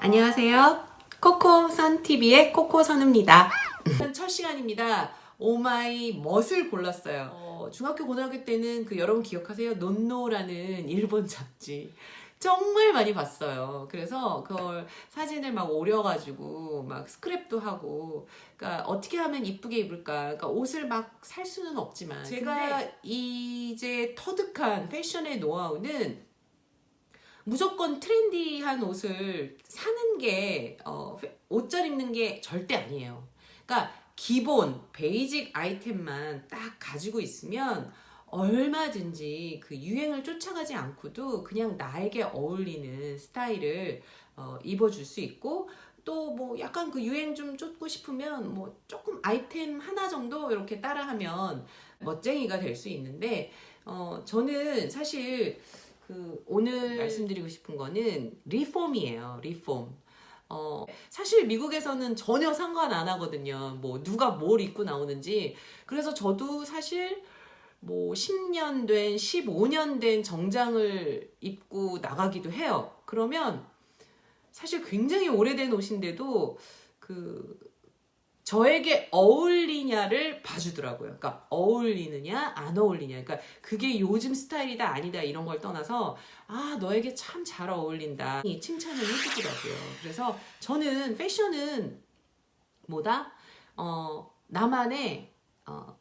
안녕하세요. 코코선TV의 코코선입니다. 첫 시간입니다. 오마이 멋을 골랐어요. 어, 중학교, 고등학교 때는 그 여러분 기억하세요? 논노라는 일본 잡지. 정말 많이 봤어요. 그래서 그걸 사진을 막 오려가지고 막 스크랩도 하고, 그러니까 어떻게 하면 이쁘게 입을까? 그러니까 옷을 막 살 수는 없지만 제가 이제 터득한 패션의 노하우는 무조건 트렌디한 옷을 사는 게, 어, 옷 잘 입는 게 절대 아니에요. 그러니까 기본, 베이직 아이템만 딱 가지고 있으면 얼마든지 그 유행을 쫓아가지 않고도 그냥 나에게 어울리는 스타일을 어, 입어줄 수 있고 또 뭐 약간 그 유행 좀 쫓고 싶으면 뭐 조금 아이템 하나 정도 이렇게 따라하면 멋쟁이가 될 수 있는데 어, 저는 사실 그 오늘 말씀드리고 싶은 거는 리폼이에요. 리폼. 어, 사실 미국에서는 전혀 상관 안 하거든요. 뭐 누가 뭘 입고 나오는지. 그래서 저도 사실 뭐 10년 된, 15년 된 정장을 입고 나가기도 해요. 그러면 사실 굉장히 오래된 옷인데도 그 저에게 어울리냐를 봐주더라고요. 그러니까 어울리느냐, 안 어울리냐. 그러니까 그게 요즘 스타일이다, 아니다 이런 걸 떠나서 아 너에게 참 잘 어울린다 이 칭찬을 해주더라고요. 그래서 저는 패션은 뭐다? 어 나만의 어,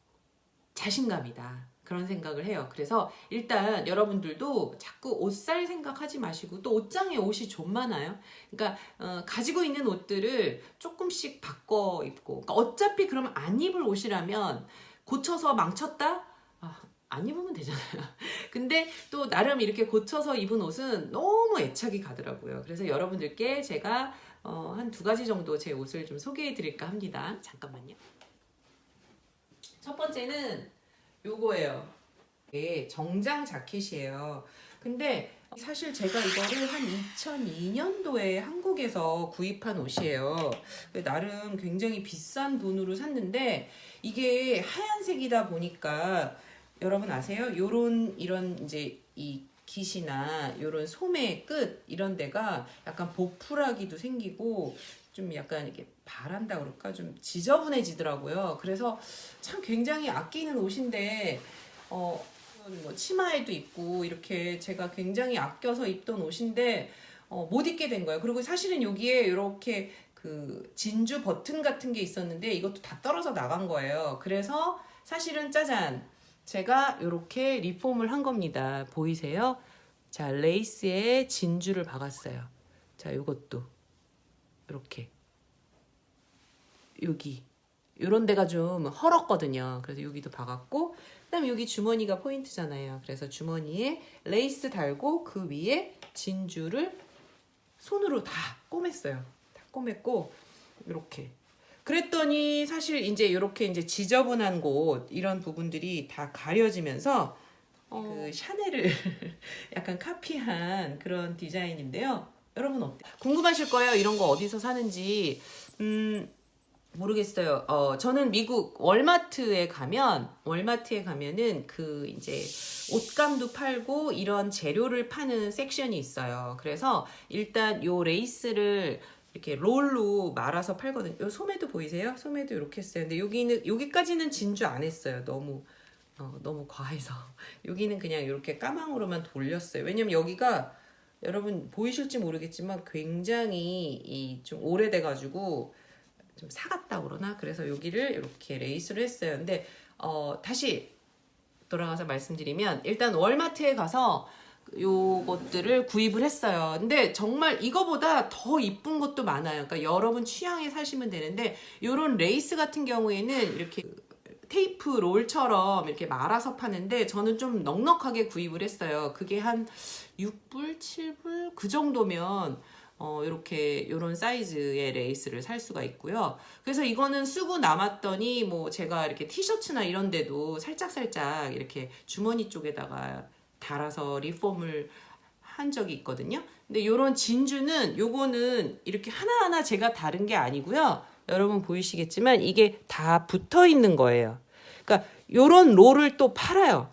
자신감이다. 그런 생각을 해요. 그래서 일단 여러분들도 자꾸 옷살 생각하지 마시고 또 옷장에 옷이 좀 많아요. 그러니까 어, 가지고 있는 옷들을 조금씩 바꿔 입고 그러니까 어차피 그러면 안 입을 옷이라면 고쳐서 망쳤다? 아, 안 입으면 되잖아요. 근데 또 나름 이렇게 고쳐서 입은 옷은 너무 애착이 가더라고요. 그래서 여러분들께 제가 어, 한 두 가지 정도 제 옷을 좀 소개해 드릴까 합니다. 잠깐만요. 첫 번째는 요거예요. 이게 정장 자켓이에요. 근데 사실 제가 이거를 한 2002년도에 한국에서 구입한 옷이에요. 나름 굉장히 비싼 돈으로 샀는데 이게 하얀색이다 보니까 여러분 아세요? 요런 이런 이제 이 깃이나 요런 소매 끝 이런 데가 약간 보풀하기도 생기고 좀 약간 이렇게 바란다 그럴까 좀 지저분해지더라고요. 그래서 참 굉장히 아끼는 옷인데 어. 뭐 치마에도 입고 이렇게 제가 굉장히 아껴서 입던 옷인데 어, 못 입게 된 거예요. 그리고 사실은 여기에 이렇게 그 진주 버튼 같은 게 있었는데 이것도 다 떨어져 나간 거예요. 그래서 사실은 짜잔 제가 이렇게 리폼을 한 겁니다. 보이세요? 자 레이스에 진주를 박았어요. 자 이것도 이렇게 여기 이런 데가 좀 헐었거든요. 그래서 여기도 박았고 그다음에 여기 주머니가 포인트잖아요. 그래서 주머니에 레이스 달고 그 위에 진주를 손으로 다 꼬맸어요. 다 꼬맸고 이렇게 그랬더니 사실 이제 이렇게 이제 지저분한 곳 이런 부분들이 다 가려지면서 어. 그 샤넬을 약간 카피한 그런 디자인인데요. 여러분 어때? 궁금하실 거예요. 이런 거 어디서 사는지. 음, 모르겠어요. 어, 저는 미국 월마트에 가면, 월마트에 가면은 그 이제 옷감도 팔고 이런 재료를 파는 섹션이 있어요. 그래서 일단 요 레이스를 이렇게 롤로 말아서 팔거든요. 요 소매도 보이세요? 소매도 이렇게 했어요. 근데 여기는, 여기까지는 진주 안 했어요. 너무, 어, 너무 과해서. 여기는 그냥 이렇게 까망으로만 돌렸어요. 왜냐면 여기가 여러분 보이실지 모르겠지만 굉장히 이 좀 오래돼가지고 좀 사갔다 그러나 그래서 여기를 이렇게 레이스를 했어요. 근데 어, 다시 돌아가서 말씀드리면 일단 월마트에 가서 요것들을 구입을 했어요. 근데 정말 이거보다 더 이쁜 것도 많아요. 그러니까 여러분 취향에 사시면 되는데 요런 레이스 같은 경우에는 이렇게 테이프 롤처럼 이렇게 말아서 파는데 저는 좀 넉넉하게 구입을 했어요. 그게 한 6불, 7불 그 정도면 어, 이렇게 요런 사이즈의 레이스를 살 수가 있고요. 그래서 이거는 쓰고 남았더니 뭐 제가 이렇게 티셔츠나 이런 데도 살짝살짝 이렇게 주머니 쪽에다가 달아서 리폼을 한 적이 있거든요. 근데 요런 진주는 요거는 이렇게 하나하나 제가 다른 게 아니고요. 여러분 보이시겠지만 이게 다 붙어 있는 거예요. 그러니까 요런 롤을 또 팔아요.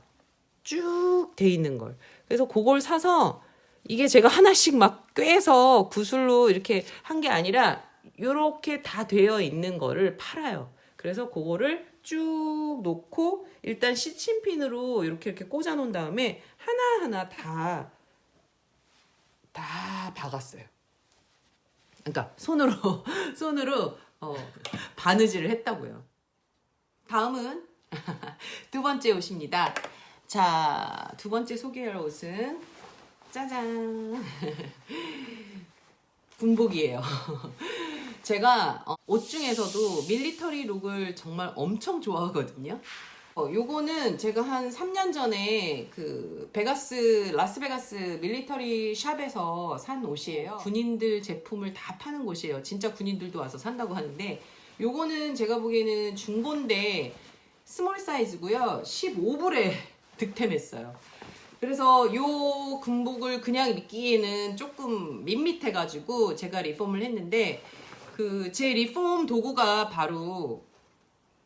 쭉 돼 있는 걸. 그래서 그걸 사서 이게 제가 하나씩 막 꿰서 구슬로 이렇게 한 게 아니라 이렇게 다 되어 있는 거를 팔아요. 그래서 그거를 쭉 놓고 일단 시침핀으로 이렇게 이렇게 꽂아 놓은 다음에 하나하나 다, 다 박았어요. 그러니까 손으로, 손으로, 어, 바느질을 했다고요. 다음은 두 번째 옷입니다. 자, 두 번째 소개할 옷은 짜잔. 군복이에요. 제가 어, 옷 중에서도 밀리터리 룩을 정말 엄청 좋아하거든요. 어, 요거는 제가 한 3년 전에 그 베가스 라스베가스 밀리터리 샵에서 산 옷이에요. 군인들 제품을 다 파는 곳이에요. 진짜 군인들도 와서 산다고 하는데 요거는 제가 보기에는 중고인데 스몰 사이즈고요. 15불에 득템했어요. 그래서 요 군복을 그냥 입기에는 조금 밋밋해가지고 제가 리폼을 했는데 그 제 리폼 도구가 바로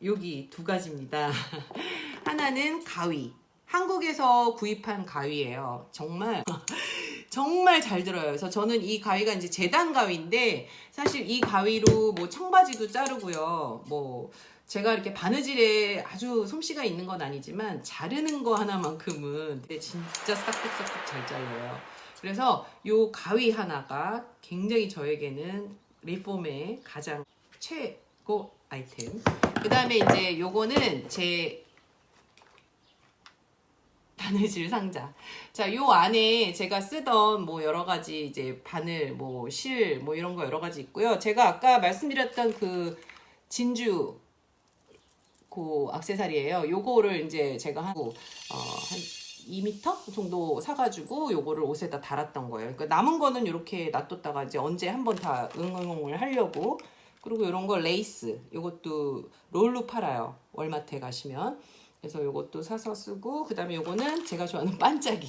여기 두 가지입니다. 하나는 가위. 한국에서 구입한 가위예요. 정말 정말 잘 들어요. 그래서 저는 이 가위가 이제 재단 가위인데 사실 이 가위로 뭐 청바지도 자르고요. 뭐 제가 이렇게 바느질에 아주 솜씨가 있는 건 아니지만 자르는 거 하나만큼은 진짜 싹둑싹둑 잘 잘려요. 그래서 요 가위 하나가 굉장히 저에게는 리폼의 가장 최고 아이템. 그 다음에 이제 요거는 제 바느질 상자. 자, 요 안에 제가 쓰던 뭐 여러 가지 이제 바늘, 뭐 실, 뭐 이런 거 여러 가지 있고요. 제가 아까 말씀드렸던 그 진주 그 악세사리예요. 요거를 이제 제가 하고 어, 한 2m 정도 사가지고 요거를 옷에다 달았던 거예요. 그러니까 남은 거는 이렇게 놔뒀다가 이제 언제 한번 다 응응응을 하려고 그리고 이런 거 레이스 요것도 롤로 팔아요. 월마트에 가시면 그래서 요것도 사서 쓰고 그 다음에 요거는 제가 좋아하는 반짝이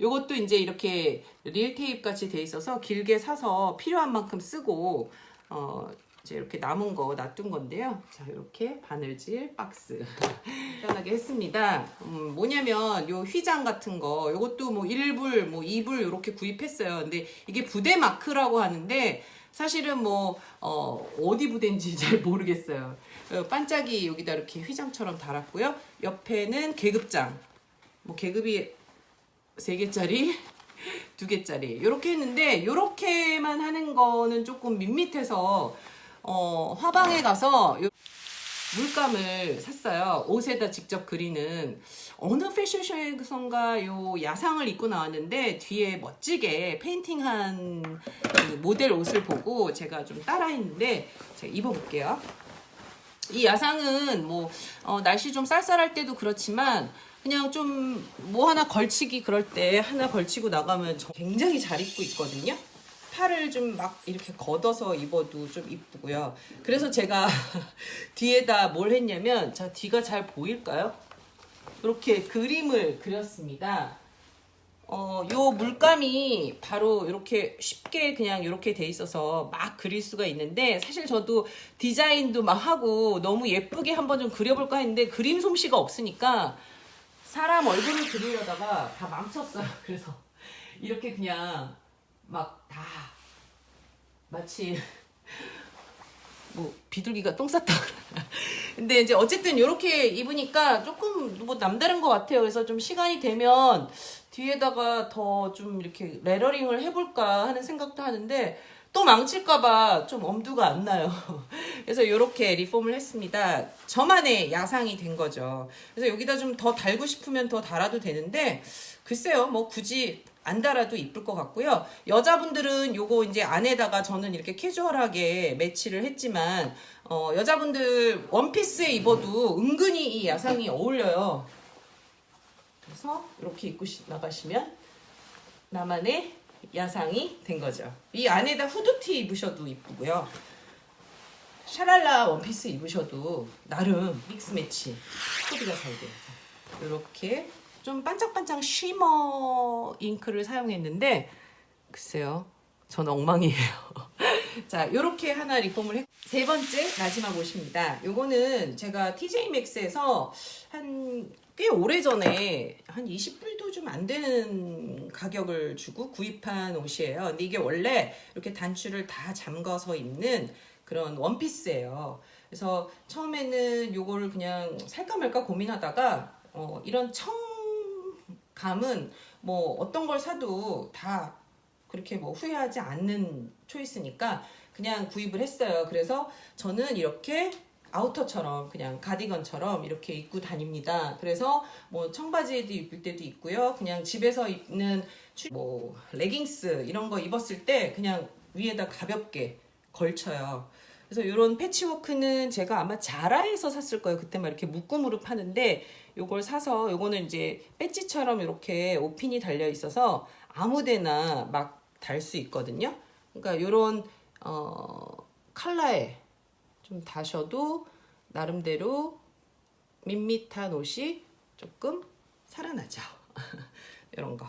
요것도 이제 이렇게 릴 테이프 같이 돼 있어서 길게 사서 필요한 만큼 쓰고 어 이제 이렇게 남은 거 놔둔 건데요. 자, 이렇게 바늘질 박스 간단하게 했습니다. 음, 뭐냐면 요 휘장 같은 거 요것도 뭐 1불, 뭐 2불 이렇게 구입했어요. 근데 이게 부대 마크라고 하는데 사실은 뭐 어, 어디 부대인지 잘 모르겠어요. 어, 반짝이 여기다 이렇게 휘장처럼 달았고요. 옆에는 계급장. 뭐 계급이 3개짜리 두 개짜리 이렇게 했는데 이렇게만 하는 거는 조금 밋밋해서 어, 화방에 가서 요- 물감을 샀어요. 옷에다 직접 그리는 어느 패션쇼에선가 요 야상을 입고 나왔는데 뒤에 멋지게 페인팅한 그 모델 옷을 보고 제가 좀 따라했는데 제가 입어볼게요. 이 야상은 뭐 어, 날씨 좀 쌀쌀할 때도 그렇지만 그냥 좀 뭐 하나 걸치기 그럴 때 하나 걸치고 나가면 저 굉장히 잘 입고 있거든요. 팔을 좀 막 이렇게 걷어서 입어도 좀 이쁘고요. 그래서 제가 뒤에다 뭘 했냐면 자 뒤가 잘 보일까요? 이렇게 그림을 그렸습니다. 어, 요 물감이 바로 이렇게 쉽게 그냥 이렇게 돼 있어서 막 그릴 수가 있는데 사실 저도 디자인도 막 하고 너무 예쁘게 한번 좀 그려볼까 했는데 그림 솜씨가 없으니까 사람 얼굴을 그리려다가 다 망쳤어요. 그래서 이렇게 그냥 막 다 마치 뭐 비둘기가 똥 쌌다. 근데 이제 어쨌든 이렇게 입으니까 조금 뭐 남다른 것 같아요. 그래서 좀 시간이 되면 뒤에다가 더 좀 이렇게 레러링을 해볼까 하는 생각도 하는데 또 망칠까봐 좀 엄두가 안 나요. 그래서 이렇게 리폼을 했습니다. 저만의 야상이 된 거죠. 그래서 여기다 좀 더 달고 싶으면 더 달아도 되는데 글쎄요, 뭐 굳이 안 달아도 이쁠 것 같고요. 여자분들은 요거 이제 안에다가 저는 이렇게 캐주얼하게 매치를 했지만 어, 여자분들 원피스에 입어도 은근히 이 야상이 어울려요. 그래서 이렇게 입고 시- 나가시면 나만의 야상이 된 거죠. 이 안에다 후드티 입으셔도 이쁘고요. 샤랄라 원피스 입으셔도 나름 믹스 매치 코디가 잘 돼요. 이렇게 좀 반짝반짝 쉬머 잉크를 사용했는데 글쎄요. 전 엉망이에요. 자, 요렇게 하나 리폼을 했. 세 번째 마지막 옷입니다. 요거는 제가 TJ max에서 한 꽤 오래전에 한 20불도 좀 안 되는 가격을 주고 구입한 옷이에요. 근데 이게 원래 이렇게 단추를 다 잠가서 입는 그런 원피스예요. 그래서 처음에는 요거를 그냥 살까 말까 고민하다가 어, 이런 청감은 뭐 어떤 걸 사도 다 그렇게 뭐 후회하지 않는 초이스니까 그냥 구입을 했어요. 그래서 저는 이렇게 아우터처럼 그냥 가디건처럼 이렇게 입고 다닙니다. 그래서 뭐 청바지에도 입을 때도 있고요. 그냥 집에서 입는 추- 뭐 레깅스 이런 거 입었을 때 그냥 위에다 가볍게 걸쳐요. 그래서 이런 패치워크는 제가 아마 자라에서 샀을 거예요. 그때 막 이렇게 묶음으로 파는데 요걸 사서 요거는 이제 배지처럼 이렇게 오핀이 달려 있어서 아무데나 막 달 수 있거든요. 그러니까 요런 어 컬러에 좀 다셔도 나름대로 밋밋한 옷이 조금 살아나죠. 이런 거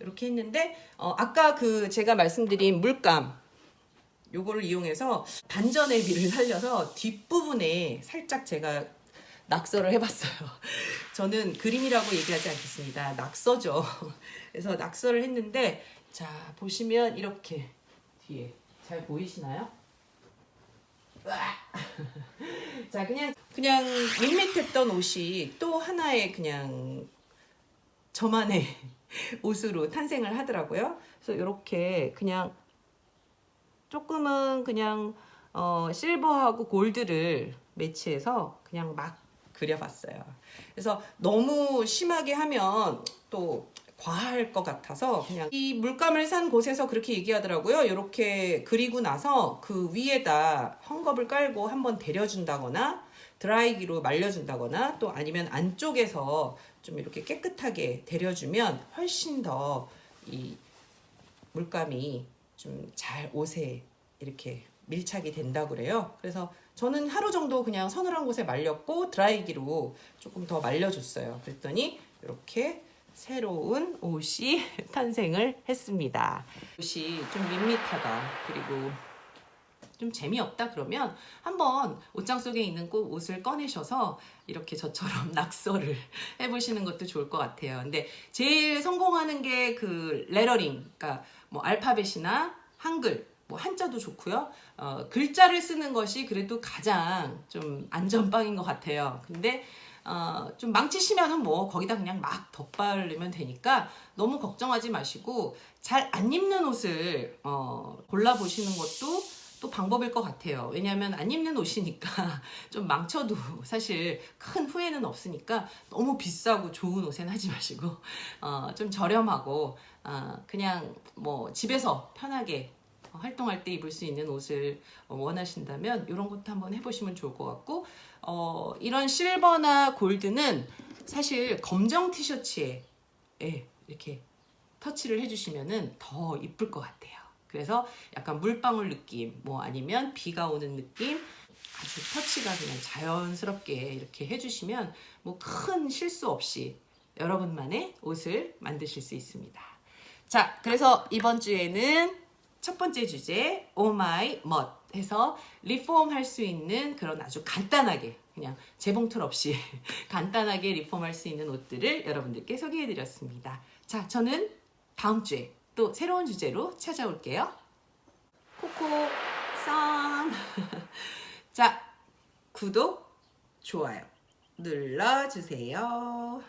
이렇게 했는데 어, 아까 그 제가 말씀드린 물감 요거를 이용해서 반전의 미를 살려서 뒷부분에 살짝 제가 낙서를 해봤어요. 저는 그림이라고 얘기하지 않겠습니다. 낙서죠. 그래서 낙서를 했는데 자 보시면 이렇게 뒤에 잘 보이시나요? 자 그냥 그냥 밋밋했던 옷이 또 하나의 그냥 저만의 옷으로 탄생을 하더라고요. 그래서 이렇게 그냥 조금은 그냥 어, 실버하고 골드를 매치해서 그냥 막 그려봤어요. 그래서 너무 심하게 하면 또 과할 것 같아서 그냥 이 물감을 산 곳에서 그렇게 얘기하더라고요. 이렇게 그리고 나서 그 위에다 헝겊을 깔고 한번 데려준다거나 드라이기로 말려준다거나 또 아니면 안쪽에서 좀 이렇게 깨끗하게 데려주면 훨씬 더 이 물감이 좀 잘 옷에 이렇게 밀착이 된다고 그래요. 그래서 저는 하루 정도 그냥 서늘한 곳에 말렸고 드라이기로 조금 더 말려줬어요. 그랬더니 이렇게 새로운 옷이 탄생을 했습니다. 옷이 좀 밋밋하다. 그리고 좀 재미없다 그러면 한번 옷장 속에 있는 꼭 옷을 꺼내셔서 이렇게 저처럼 낙서를 해보시는 것도 좋을 것 같아요. 근데 제일 성공하는 게 그 레러링, 그러니까 뭐 알파벳이나 한글, 뭐 한자도 좋고요. 어, 글자를 쓰는 것이 그래도 가장 좀 안전빵인 것 같아요. 근데 어, 좀 망치시면은 뭐 거기다 그냥 막 덧바르면 되니까 너무 걱정하지 마시고 잘 안 입는 옷을 어, 골라보시는 것도 또 방법일 것 같아요. 왜냐하면 안 입는 옷이니까 좀 망쳐도 사실 큰 후회는 없으니까 너무 비싸고 좋은 옷엔 하지 마시고 어, 좀 저렴하고 어, 그냥 뭐 집에서 편하게 활동할 때 입을 수 있는 옷을 원하신다면 이런 것도 한번 해보시면 좋을 것 같고 어, 이런 실버나 골드는 사실 검정 티셔츠에 예, 이렇게 터치를 해주시면은 더 이쁠 것 같아요. 그래서 약간 물방울 느낌, 뭐 아니면 비가 오는 느낌, 아주 터치가 그냥 자연스럽게 이렇게 해주시면 뭐 큰 실수 없이 여러분만의 옷을 만드실 수 있습니다. 자, 그래서 이번 주에는 첫 번째 주제 오마이 멋 해서 리폼 할 수 있는 그런 아주 간단하게 그냥 재봉틀 없이 간단하게 리폼 할 수 있는 옷들을 여러분들께 소개해 드렸습니다. 자, 저는 다음 주에 또 새로운 주제로 찾아올게요. 코코 쌈. 자, 구독, 좋아요 눌러 주세요.